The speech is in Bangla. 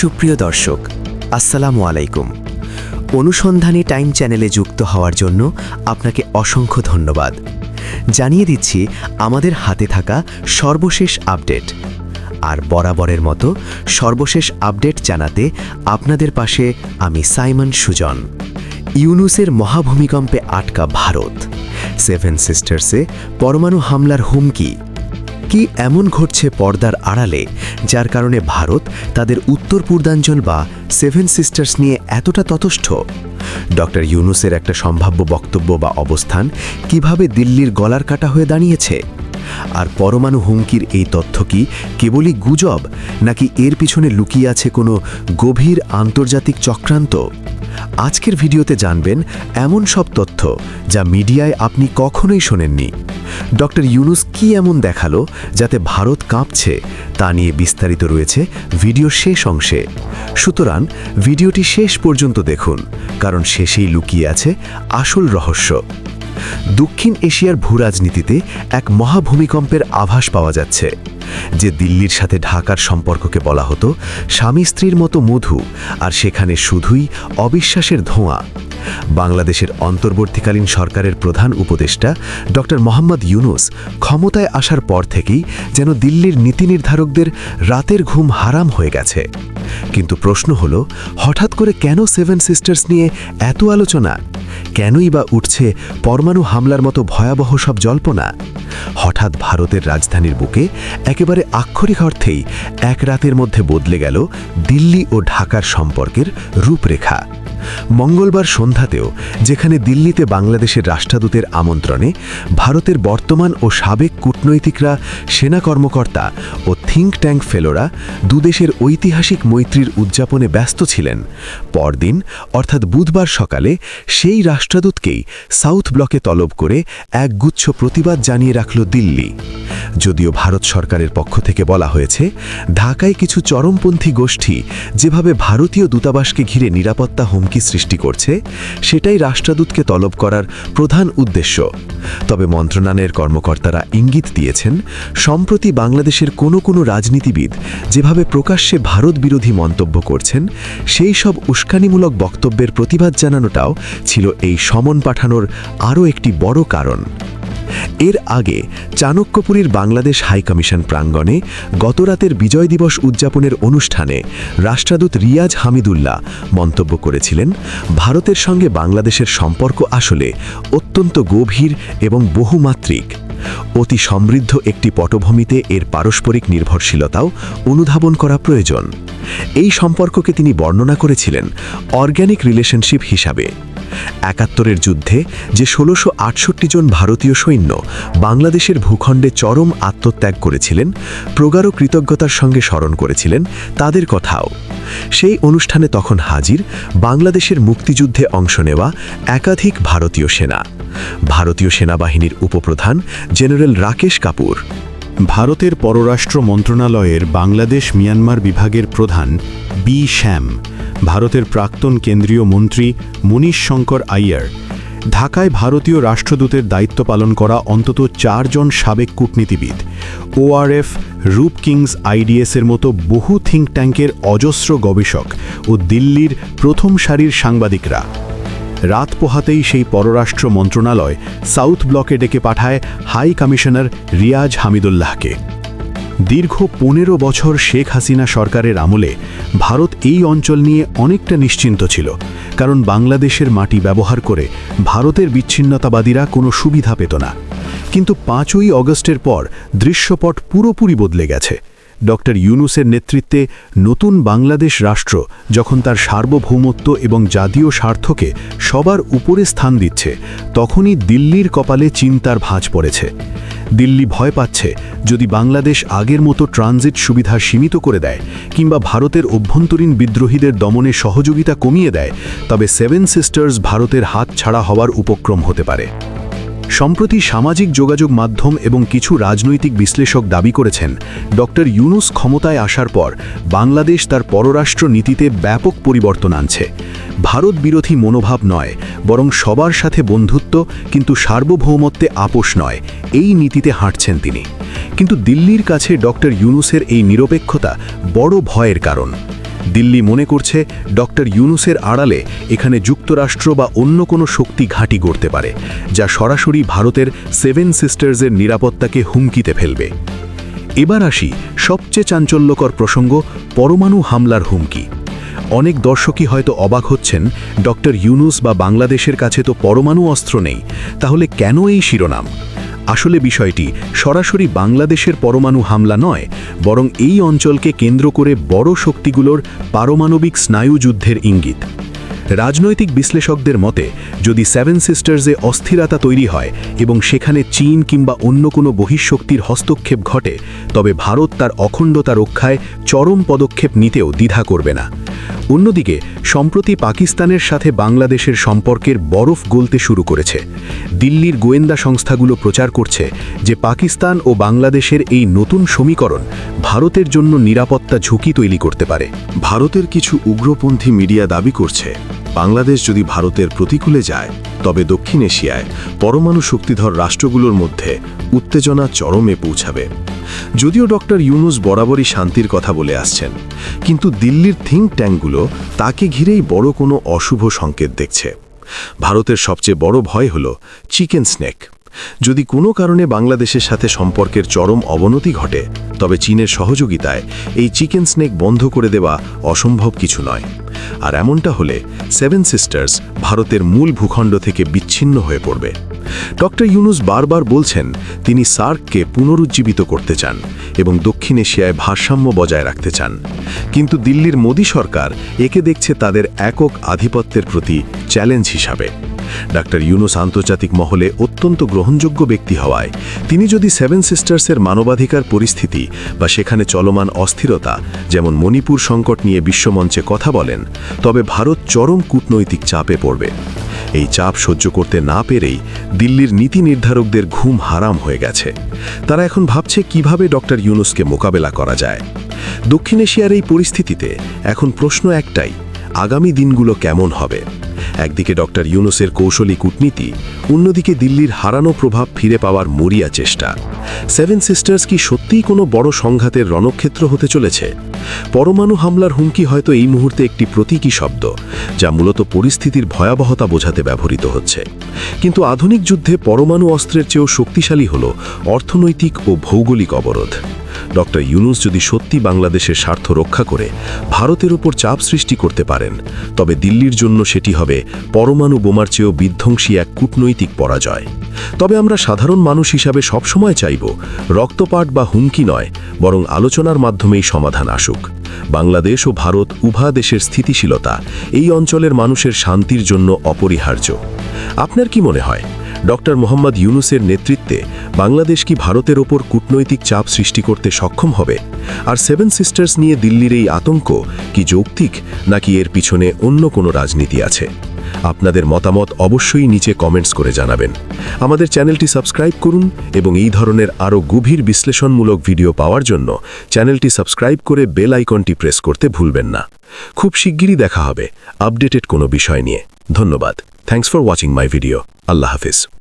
সুপ্রিয় দর্শক, আসসালামু আলাইকুম। অনুসন্ধানী টাইম চ্যানেলে যুক্ত হওয়ার জন্য আপনাকে অসংখ্য ধন্যবাদ। জানিয়ে দিচ্ছি, আমাদের হাতে থাকা সর্বশেষ আপডেট। আর বরাবরের মতো সর্বশেষ আপডেট জানাতে আপনাদের পাশে আমি সাইমন সুজন। ইউনুসের মহাভূমিকম্পে আটকা ভারত। সেভেন সিস্টার্সে পরমাণু হামলার হুমকি। কি এমন ঘটছে পর্দার আড়ালে, যার কারণে ভারত তাদের উত্তর পূর্বাঞ্চল বা সেভেন সিস্টার্স নিয়ে এতটা ততষ্ঠ ডক্টর ইউনুসের একটা সম্ভাব্য বক্তব্য বা অবস্থান কীভাবে দিল্লির গলার কাটা হয়ে দাঁড়িয়েছে? আর পরমাণু হুমকির এই তথ্য কি কেবলই গুজব, নাকি এর পিছনে লুকিয়ে আছে কোনো গভীর আন্তর্জাতিক চক্রান্ত? আজকের ভিডিওতে জানবেন এমন সব তথ্য যা মিডিয়ায় আপনি কখনোই শোনেননি। ডক্টর ইউনুস কি এমন দেখাল যাতে ভারত কাঁপছে তা নিয়ে বিস্তারিত রয়েছে ভিডিও শেষ অংশে। সুতরাং ভিডিওটি শেষ পর্যন্ত দেখুন, কারণ শেষেই লুকিয়ে আছে আসল রহস্য। দক্ষিণ এশিয়ার ভূরাজনীতিতে এক মহাভূমিকম্পের আভাস পাওয়া যাচ্ছে। যে দিল্লির সাথে ঢাকার সম্পর্ককে বলা হতো, স্বামী স্ত্রীর মতো মধু, আর সেখানে শুধুই অবিশ্বাসের ধোঁয়া। বাংলাদেশের অন্তর্বর্তীকালীন সরকারের প্রধান উপদেষ্টা ডক্টর মোহাম্মদ ইউনুস ক্ষমতায় আসার পর থেকেই যেন দিল্লির নীতি নির্ধারকদের রাতের ঘুম হারাম হয়ে গেছে। কিন্তু প্রশ্ন হল, হঠাৎ করে কেন সেভেন সিস্টার্স নিয়ে এত আলোচনা? কেনই বা উঠছে পরমাণু হামলার মতো ভয়াবহ সব জল্পনা? হঠাৎ ভারতের রাজধানীর বুকে একেবারে আক্ষরিক অর্থেই এক রাতের মধ্যে বদলে গেল দিল্লি ও ঢাকার সম্পর্কের রূপরেখা। মঙ্গলবার সন্ধ্যাতেও, যেখানে দিল্লিতে বাংলাদেশের রাষ্ট্রদূতের আমন্ত্রণে, ভারতের বর্তমান ও সাবেক কূটনৈতিকরা, সেনা কর্মকর্তা ও থিঙ্ক ট্যাঙ্ক ফেলোরা দুদেশের ঐতিহাসিক মৈত্রীর উদযাপনে ব্যস্ত ছিলেন। পরদিন, অর্থাৎ বুধবার সকালে, সেই রাষ্ট্রদূতকেই সাউথ ব্লকে তলব করে এক গুচ্ছ প্রতিবাদ জানিয়ে রাখল দিল্লি। যদিও ভারত সরকারের পক্ষ থেকে বলা হয়েছে, ঢাকায় কিছু চরমপন্থী গোষ্ঠী যেভাবে ভারতীয় দূতাবাসকে ঘিরে নিরাপত্তা হুমকি সৃষ্টি করছে, সেটাই রাষ্ট্রদূতকে তলব করার প্রধান উদ্দেশ্য। তবে মন্ত্রণালয়ের কর্মকর্তারা ইঙ্গিত দিয়েছেন, সম্প্রতি বাংলাদেশের কোনো কোনো রাজনীতিবিদ যেভাবে প্রকাশ্যে ভারত বিরোধী মন্তব্য করছেন, সেই সব উস্কানিমূলক বক্তব্যের প্রতিবাদ জানানোটাও ছিল এই সমন পাঠানোর আরও একটি বড় কারণ। এর আগে চাণক্যপুরীর বাংলাদেশ হাইকমিশন প্রাঙ্গণে গতরাতের বিজয় দিবস উদযাপনের অনুষ্ঠানে রাষ্ট্রদূত রিয়াজ হামিদুল্লাহ মন্তব্য করেছিলেন, ভারতের সঙ্গে বাংলাদেশের সম্পর্ক আসলে অত্যন্ত গভীর এবং বহুমাত্রিক। অতি সমৃদ্ধ একটি পটভূমিতে এর পারস্পরিক নির্ভরশীলতাও অনুধাবন করা প্রয়োজন। এই সম্পর্ককে তিনি বর্ণনা করেছিলেন, অর্গ্যানিক রিলেশনশিপ হিসাবে। একাত্তরের যুদ্ধে যে ষোলোশো জন ভারতীয় সৈন্য বাংলাদেশের ভূখণ্ডে চরম আত্মত্যাগ করেছিলেন, প্রগাঢ় কৃতজ্ঞতার সঙ্গে স্মরণ করেছিলেন তাদের কথাও। সেই অনুষ্ঠানে তখন হাজির বাংলাদেশের মুক্তিযুদ্ধে অংশ নেওয়া একাধিক ভারতীয় সেনা। ভারতীয় সেনাবাহিনীর উপপ্রধান জেনারেল রাকেশ কাপুর। ভারতের পররাষ্ট্র মন্ত্রণালয়ের বাংলাদেশ মিয়ানমার বিভাগের প্রধান বি শ্যাম। ভারতের প্রাক্তন কেন্দ্রীয় মন্ত্রী মনীষ শঙ্কর আইয়ার ঢাকায় ভারতীয় রাষ্ট্রদূতের দায়িত্ব পালন করা অন্তত চারজন সাবেক কূটনীতিবিদ। ওআরএফ, রূপ কিংস আইডিএসের মতো বহু থিঙ্ক ট্যাঙ্কের অজস্র গবেষক ও দিল্লির প্রথম সারির সাংবাদিকরা। রাত পোহাতেই সেই পররাষ্ট্র মন্ত্রণালয় সাউথ ব্লকে ডেকে পাঠায় হাই কমিশনার রিয়াজ হামিদুল্লাহকে। দীর্ঘ পনেরো বছর শেখ হাসিনা সরকারের আমলে ভারত এই অঞ্চল নিয়ে অনেকটা নিশ্চিন্ত ছিল, কারণ বাংলাদেশের মাটি ব্যবহার করে ভারতের বিচ্ছিন্নতাবাদীরা কোনো সুবিধা পেত না। কিন্তু পাঁচই অগস্টের পর দৃশ্যপট পুরোপুরি বদলে গেছে। ডক্টর ইউনুসের নেতৃত্বে নতুন বাংলাদেশ রাষ্ট্র যখন তার সার্বভৌমত্ব এবং জাতীয় স্বার্থকে সবার উপরে স্থান দিচ্ছে, তখনই দিল্লির কপালে চিন্তার ভাঁজ পড়েছে। দিল্লি ভয় পাচ্ছে যদি বাংলাদেশ আগের মতো ট্রানজিট সুবিধা সীমিত করে দেয় কিংবা ভারতের অভ্যন্তরীণ বিদ্রোহীদের দমনে সহযোগিতা কমিয়ে দেয়, তবে সেভেন সিস্টার্স ভারতের হাত ছাড়া হওয়ার উপক্রম হতে পারে। সম্প্রতি সামাজিক যোগাযোগ মাধ্যম এবং কিছু রাজনৈতিক বিশ্লেষক দাবি করেছেন, ডক্টর ইউনুস ক্ষমতায় আসার পর বাংলাদেশ তার পররাষ্ট্র নীতিতে ব্যাপক পরিবর্তন আনছে। ভারত বিরোধী মনোভাব নয়, বরং সবার সাথে বন্ধুত্ব কিন্তু সার্বভৌমত্বে আপোষ নয়, এই নীতিতে হাঁটছেন তিনি। কিন্তু দিল্লির কাছে ডক্টর ইউনুসের এই নিরপেক্ষতা বড় ভয়ের কারণ। দিল্লি মনে করছে ডক্টর ইউনুসের আড়ালে এখানে যুক্তরাষ্ট্র বা অন্য কোনো শক্তি ঘাঁটি গড়তে পারে, যা সরাসরি ভারতের সেভেন সিস্টার্সের নিরাপত্তাকে হুমকিতে ফেলবে। এবার আসি সবচেয়ে চাঞ্চল্যকর প্রসঙ্গ পরমাণু হামলার হুমকি। অনেক দর্শকই হয়তো অবাক হচ্ছেন, ডক্টর ইউনুস বা বাংলাদেশের কাছে তো পরমাণু অস্ত্র নেই, তাহলে কেন এই শিরোনাম? আসলে বিষয়টি সরাসরি বাংলাদেশের পরমাণু হামলা নয়, বরং এই অঞ্চলকে কেন্দ্র করে বড় শক্তিগুলোর পারমাণবিক স্নায়ুযুদ্ধের ইঙ্গিত। রাজনৈতিক বিশ্লেষকদের মতে, যদি সেভেন সিস্টার্সে অস্থিরতা তৈরি হয় এবং সেখানে চীন কিংবা অন্য কোনো বহিঃশক্তির হস্তক্ষেপ ঘটে, তবে ভারত তার অখণ্ডতা রক্ষায় চরম পদক্ষেপ নিতেও দ্বিধা করবে না। অন্যদিকে, সম্প্রতি পাকিস্তানের সাথে বাংলাদেশের সম্পর্কের বরফ গলতে শুরু করেছে। দিল্লির গোয়েন্দা সংস্থাগুলো প্রচার করছে যে পাকিস্তান ও বাংলাদেশের এই নতুন সমীকরণ ভারতের জন্য নিরাপত্তা ঝুঁকি তৈরি করতে পারে। ভারতের কিছু উগ্রপন্থী মিডিয়া দাবি করছে বাংলাদেশ যদি ভারতের প্রতিকূলে যায়, তবে দক্ষিণ এশিয়ায় পরমাণু শক্তিধর রাষ্ট্রগুলোর মধ্যে উত্তেজনা চরমে পৌঁছাবে। যদিও ডক্টর ইউনুস বরাবরই শান্তির কথা বলে আসছেন, কিন্তু দিল্লির থিঙ্ক ট্যাঙ্কগুলো তাকে ঘিরেই বড় কোনো অশুভ সংকেত দেখছে। ভারতের সবচেয়ে বড় ভয় হল চিকেন স্নেক। যদি কোনো কারণে বাংলাদেশের সাথে সম্পর্কের চরম অবনতি ঘটে, তবে চীনের সহযোগিতায় এই চিকেন স্নেক বন্ধ করে দেওয়া অসম্ভব কিছু নয়। আর এমনটা হলে সেভেন সিস্টার্স ভারতের মূল ভূখণ্ড থেকে বিচ্ছিন্ন হয়ে পড়বে। ডক্টর ইউনুস বারবার বলছেন, তিনি সার্ককে পুনরুজ্জীবিত করতে চান এবং দক্ষিণ এশিয়ায় ভারসাম্য বজায় রাখতে চান। কিন্তু দিল্লির মোদী সরকার একে দেখছে তাদের একক আধিপত্যের প্রতি চ্যালেঞ্জ হিসাবে। ডাক্তার ইউনুস আন্তর্জাতিক মহলে অত্যন্ত গ্রহণযোগ্য ব্যক্তি হওয়ায়, তিনি যদি সেভেন সিস্টার্সের মানবাধিকার পরিস্থিতি বা সেখানে চলমান অস্থিরতা, যেমন মণিপুর সংকট নিয়ে বিশ্বমঞ্চে কথা বলেন, তবে ভারত চরম কূটনৈতিক চাপে পড়বে। এই চাপ সহ্য করতে না পেরেই দিল্লির নীতি নির্ধারকদের ঘুম হারাম হয়ে গেছে। তারা এখন ভাবছে কীভাবে ডক্টর ইউনুসকে মোকাবেলা করা যায়। দক্ষিণ এশিয়ার এই পরিস্থিতিতে এখন প্রশ্ন একটাই, আগামী দিনগুলো কেমন হবে? একদিকে ডক্টর ইউনুসের কৌশলী কূটনীতি, অন্যদিকে দিল্লির হারানো প্রভাব ফিরে পাওয়ার মরিয়া চেষ্টা। সেভেন সিস্টার্স কি সত্যিই কোনো বড় সংঘাতের রণক্ষেত্র হতে চলেছে? পরমাণু হামলার হুমকি হয়তো এই মুহূর্তে একটি প্রতীকী শব্দ, যা মূলত পরিস্থিতির ভয়াবহতা বোঝাতে ব্যবহৃত হচ্ছে। কিন্তু আধুনিক যুদ্ধে পরমাণু অস্ত্রের চেয়েও শক্তিশালী হল অর্থনৈতিক ও ভৌগোলিক অবরোধ। ডক্টর ইউনুস যদি সত্যি বাংলাদেশের স্বার্থ রক্ষা করে ভারতের উপর চাপ সৃষ্টি করতে পারেন, তবে দিল্লির জন্য সেটি হবে পরমাণু বোমার চেয়েও বিধ্বংসী এক কূটনৈতিক পরাজয়। তবে আমরা সাধারণ মানুষ হিসাবে সবসময় চাইব রক্তপাট বা হুমকি নয়, বরং আলোচনার মাধ্যমেই সমাধান আসুক। বাংলাদেশ ও ভারত উভা দেশের স্থিতিশীলতা, এই অঞ্চলের মানুষের শান্তির জন্য অপরিহার্য। আপনার কি মনে হয়? ডক্টর মোহাম্মদ ইউনুসের নেতৃত্বে বাংলাদেশ কি ভারতের ওপর কূটনৈতিক চাপ সৃষ্টি করতে সক্ষম হবে? আর সেভেন সিস্টার্স নিয়ে দিল্লির এই আতঙ্ক কি যৌক্তিক, নাকি এর পিছনে অন্য কোনো রাজনীতি আছে? আপনাদের মতামত অবশ্যই নিচে কমেন্টস করে জানাবেন। আমাদের চ্যানেলটি সাবস্ক্রাইব করুন এবং এই ধরনের আরও গভীর বিশ্লেষণমূলক ভিডিও পাওয়ার জন্য চ্যানেলটি সাবস্ক্রাইব করে বেল আইকনটি প্রেস করতে ভুলবেন না। খুব শিগগিরই দেখা হবে আপডেটেড কোনো বিষয় নিয়ে। ধন্যবাদ। Thanks for watching my video Allah Hafiz.